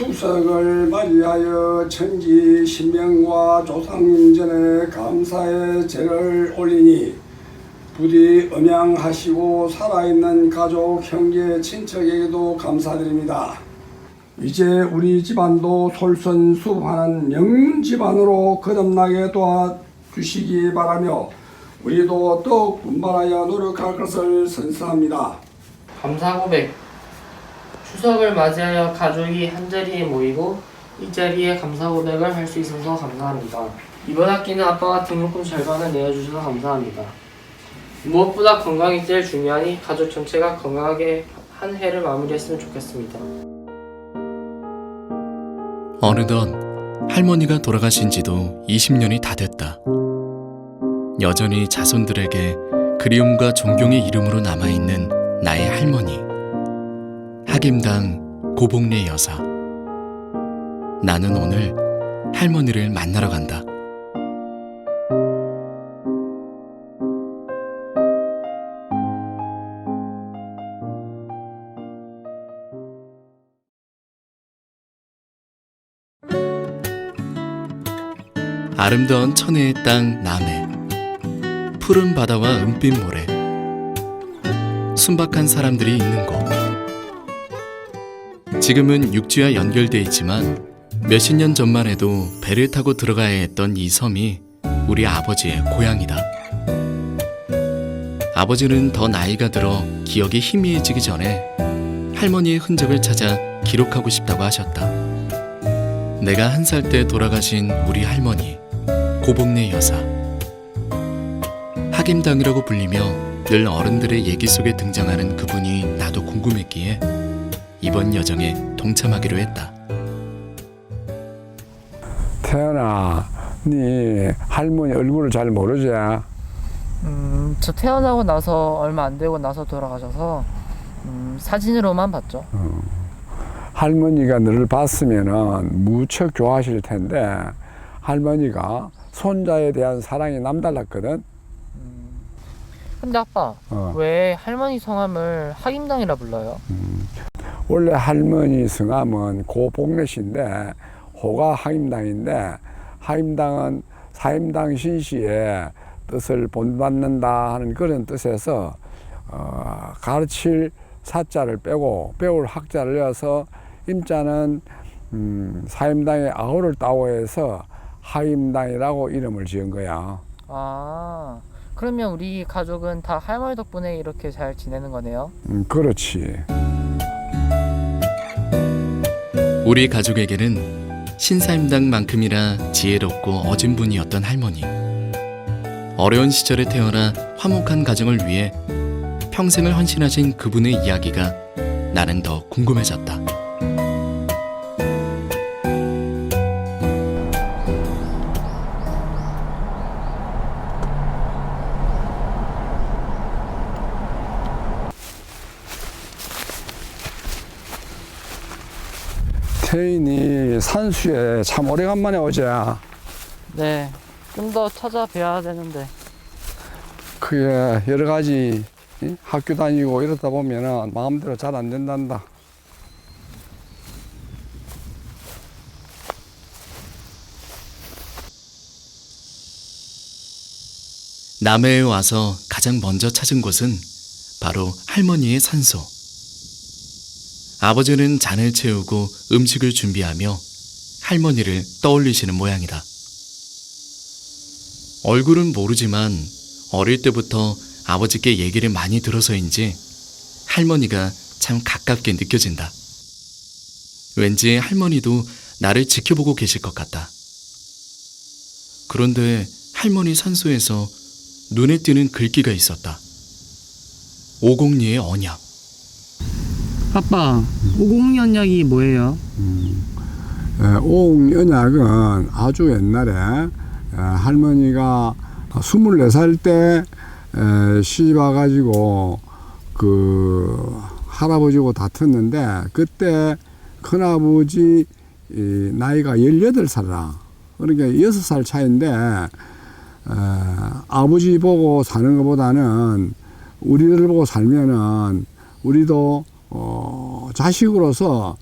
추석을 맞이하여 천지 신명과 조상님 전에 감사의 제를 올리니 부디 음양하시고 살아있는 가족, 형제, 친척에게도 감사드립니다. 이제 우리 집안도 솔선수범하는 명문 집안으로 거듭나게 도와주시기 바라며 우리도 더욱 분발하여 노력할 것을 선서합니다. 감사 고백. 추석을 맞이하여 가족이 한자리에 모이고 이 자리에 감사 고백을 할 수 있어서 감사합니다. 이번 학기는 아빠가 등록금 절반을 내어주셔서 감사합니다. 무엇보다 건강이 제일 중요하니 가족 전체가 건강하게 한 해를 마무리했으면 좋겠습니다. 어느덧 할머니가 돌아가신 지도 20년이 다 됐다. 여전히 자손들에게 그리움과 존경의 이름으로 남아있는 나의 할머니. 학임당 고복례 여사. 나는 오늘 할머니를 만나러 간다. 아름다운 천혜의 땅 남해 푸른 바다와 은빛 모래 순박한 사람들이 있는 곳 지금은 육지와 연결돼 있지만 몇십 년 전만 해도 배를 타고 들어가야 했던 이 섬이 우리 아버지의 고향이다. 아버지는 더 나이가 들어 기억이 희미해지기 전에 할머니의 흔적을 찾아 기록하고 싶다고 하셨다. 내가 한 살 때 돌아가신 우리 할머니 고복례 여사. 학임당이라고 불리며 늘 어른들의 얘기 속에 등장하는 그분이 나도 궁금했기에 이번 여정에 동참하기로 했다. 태연아, 네 할머니 얼굴을 잘 모르지? 음, 저 태어나고 나서 얼마 안 되고 나서 돌아가셔서 음, 사진으로만 봤죠. 할머니가 너를 봤으면은 무척 좋아하실 텐데 할머니가 손자에 대한 사랑이 남달랐거든. 근데 아빠 어. 왜 할머니 성함을 학임당이라 불러요? 원래 할머니 성함은 고복례씨인데 호가 하임당인데 하임당은 사임당 신시의 뜻을 본받는다 하는 그런 뜻에서 어, 가르칠 사자를 빼고 배울 학자를 넣어서 임자는 음, 사임당의 아우를 따오해서 하임당이라고 이름을 지은 거야. 아 그러면 우리 가족은 다 할머니 덕분에 이렇게 잘 지내는 거네요. 음, 그렇지. 우리 가족에게는 신사임당만큼이나 지혜롭고 어진 분이었던 할머니. 어려운 시절에 태어나 화목한 가정을 위해 평생을 헌신하신 그분의 이야기가 나는 더 궁금해졌다. 태인이 산수에 참 오래간만에 오지. 네, 좀 더 찾아뵈야 되는데. 그게 여러 가지 이? 학교 다니고 이러다 보면은 마음대로 잘 안 된단다. 남해에 와서 가장 먼저 찾은 곳은 바로 할머니의 산소. 아버지는 잔을 채우고 음식을 준비하며 할머니를 떠올리시는 모양이다. 얼굴은 모르지만 어릴 때부터 아버지께 얘기를 많이 들어서인지 할머니가 참 가깝게 느껴진다. 왠지 할머니도 나를 지켜보고 계실 것 같다. 그런데 할머니 산소에서 눈에 띄는 글귀가 있었다. 오공리의 언약. 아빠, 오공연약이 뭐예요? 오응연약은 아주 옛날에 에, 할머니가 24살 때 에, 시집 와가지고 그 할아버지하고 다퉜는데 그때 큰아버지 이, 나이가 18살이라 그러니까 6살 차인데 에, 아버지 보고 사는 것보다는 우리들 보고 살면은 우리도 어, 자식으로서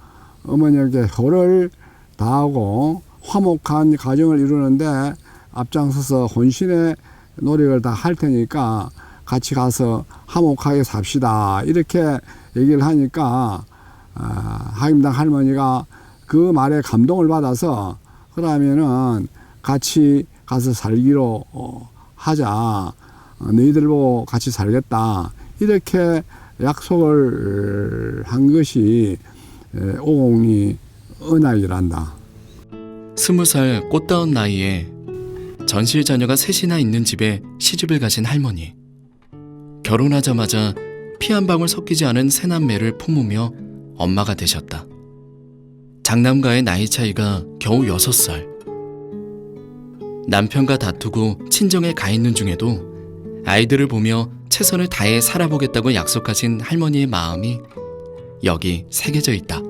어머니에게 효를 다하고 화목한 가정을 이루는데 앞장서서 혼신의 노력을 다 할 테니까 같이 가서 화목하게 삽시다. 이렇게 얘기를 하니까 아, 하임당 할머니가 그 말에 감동을 받아서 그러면은 같이 가서 살기로 어, 하자. 어, 너희들 보고 같이 살겠다. 이렇게 약속을 한 것이 에, 오공이 은하이란다. 스무 살 꽃다운 나이에 전실 자녀가 셋이나 있는 집에 시집을 가신 할머니. 결혼하자마자 피 한 방울 섞이지 않은 새 남매를 품으며 엄마가 되셨다. 장남과의 나이 차이가 겨우 여섯 살. 남편과 다투고 친정에 가 있는 중에도 아이들을 보며 최선을 다해 살아보겠다고 약속하신 할머니의 마음이 여기 새겨져 있다.